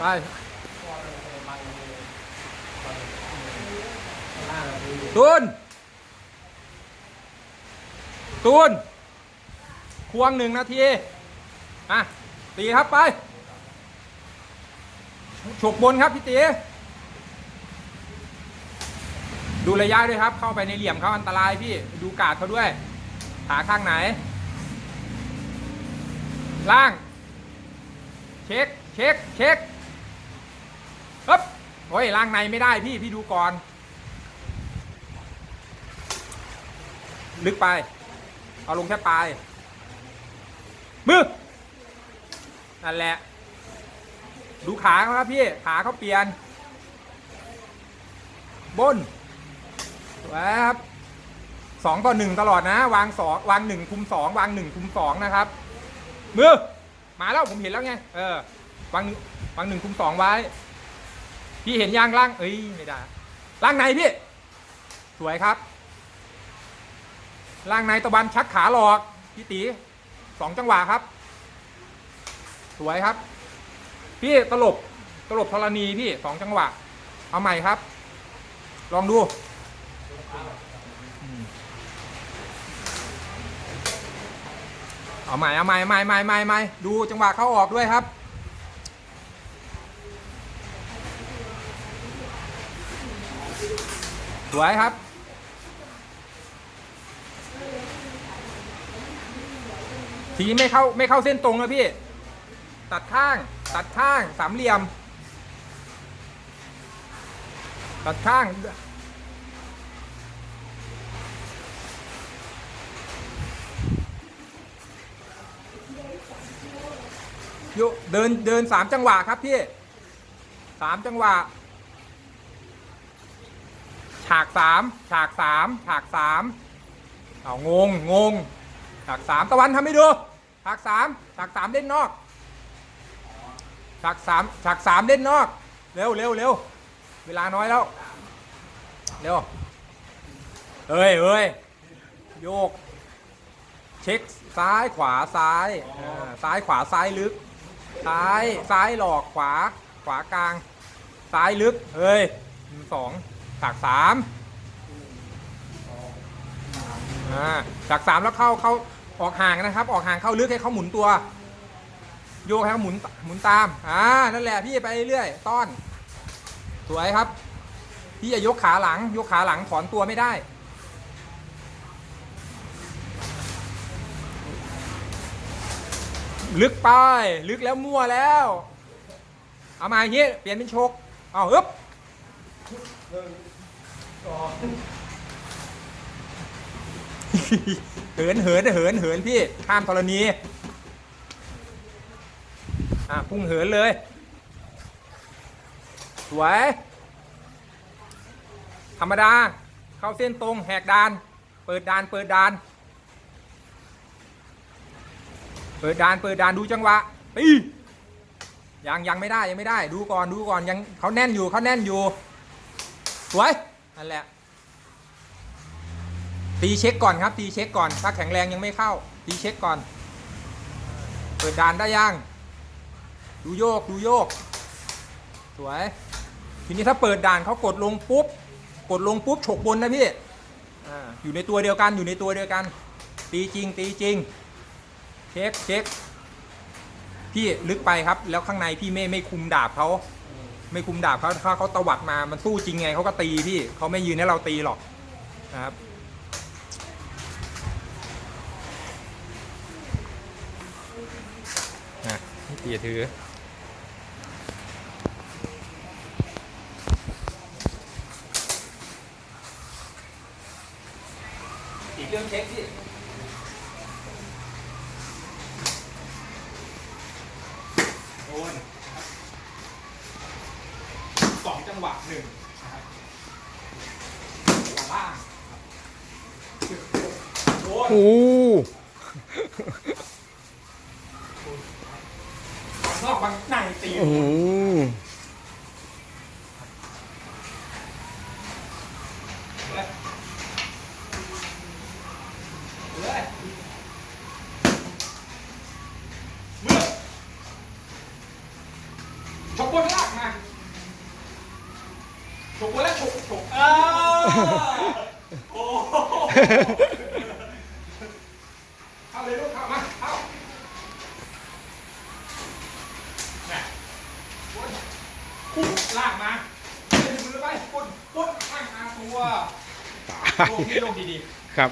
ไปตูน ตูน ควงหนึ่งนาที อะ ตีครับไป ฉกบนครับพี่ตี ดูระยะด้วยครับ เข้าไปในเหลี่ยมเขาอันตรายพี่ ดูกาดเขาด้วย ขาข้างไหน ล่าง ช็คเช็คเช็คปึ๊บโอ้ยล่างในไม่ได้พี่พี่ดูก่อน ลึกไป เอาลงแค่ปลายมือนั่นแหละ ดูขาเขาครับพี่ ขาเขาเปลี่ยน บนแวบสองต่อหนึ่งตลอดนะ วางสองวางหนึ่งคุมสองวางหนึ่งคุมสองนะครับ มือ มาแล้วผมเห็นแล้วไง เออวางวางหนึ่งคุมสองไว้ พี่เห็นยางล่าง เอ้ยไม่ได้ล่างในพี่ สวยครับ ล่างในตะวันชักขาหลอกพี่ตีสองจังหวะครับ สวยครับ พี่ตลบตลบธรณีพี่สองจังหวะ เอาใหม่ครับ ลองดู เอาใหม่เอาใหม่ใหม่ใหม่ใหม่ใหม่ดูจังหวะเข้าออกด้วยครับ สวยครับ ทีไม่เข้าไม่เข้าเส้นตรงนะพี่ ตัดข้างตัดข้างสามเหลี่ยม ตัดข้าง โยเดินเดินสามจังหวะครับพี่สามจังหวะ ฉากสามฉากสามฉากสามเอางงงงฉากสามตะวันทำให้ดูฉากสามฉากสามเล่นนอกฉากสามฉากสามเล่นนอก เร็วเร็วเร็วเวลาน้อยแล้ว เร็วเอ้ยเอ้ยโยก เช็คซ้ายขวาซ้าย ซ้ายขวาซ้ายลึก ซ้ายซ้ายหลอกขวา ขวากลาง ซ้ายลึก เฮ้ยสองฉากสามอ่ากสามแล้วเข้าเข้าออกห่างนะครับ ออกห่างเข้าลึกให้เขาหมุนตัว โยกให้เขาหมุนหมุนตามอ่านั่นแหละพี่ไปเรื่อยต้อน สวยครับ พี่อย่ายกขาหลัง ยกขาหลังถอนตัวไม่ได้ ลึกไป ลึกแล้วมั่วแล้ว เอามาอย่างนี้ เปลี่ยนเป็นชก เอาฮึบเหินเหินเหินเหินพี่ข้ามธรณี อะ พุ่งเหินเลย สวย ธรรมดา เข้าเส้นตรงแหกดาน เปิดดานเปิดดาน เปิดดานเปิดดานดูจังหวะตียังยังไม่ได้ยังไม่ได้ ดูก่อนดูก่อนยังเขาแน่นอยู่เขาแน่นอยู่สวยนั่นแหละ ตีเช็คก่อนครับ ตีเช็คก่อน ถ้าแข็งแรงยังไม่เข้า ตีเช็คก่อน เปิดดานได้ยังดูโยกดูโยก สวย ทีนี้ถ้าเปิดด่านเขากดลงปุ๊บ กดลงปุ๊บฉกบนนะพี่อ่าอยู่ในตัวเดียวกันอยู่ในตัวเดียวกัน ตีจริงตีจริง เช็คเช็คพี่ลึกไปครับ แล้วข้างในพี่ไม่ไม่คุมดาบเขาไม่คุมดาบเขาถ้าเขาตวัดมามันสู้จริงไงเขาก็ตีพี่เขาไม่ยืนให้เราตีหรอกนะครับนะนี่ตีถืออีกเรื่องเช็คพี่ โดนสองจังหวะหนึ่งนะครับหัวล่างโดนโอ้นอกบางในตีโหเลยเลยมือ ฉกบนลากมาฉกบนแล้วฉกฉกอ้าวโอ้โหเข้าเลยลูกเข้ามาเข้าน่ะบนปุ๊บลากมาเล่นมือไปปุ๊บปุ๊บข้างอาตัวลงที่ลงดีๆครับ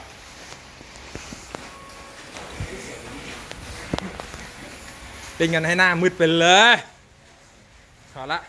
เล่นกันให้หน้ามืดไปเลย พอละ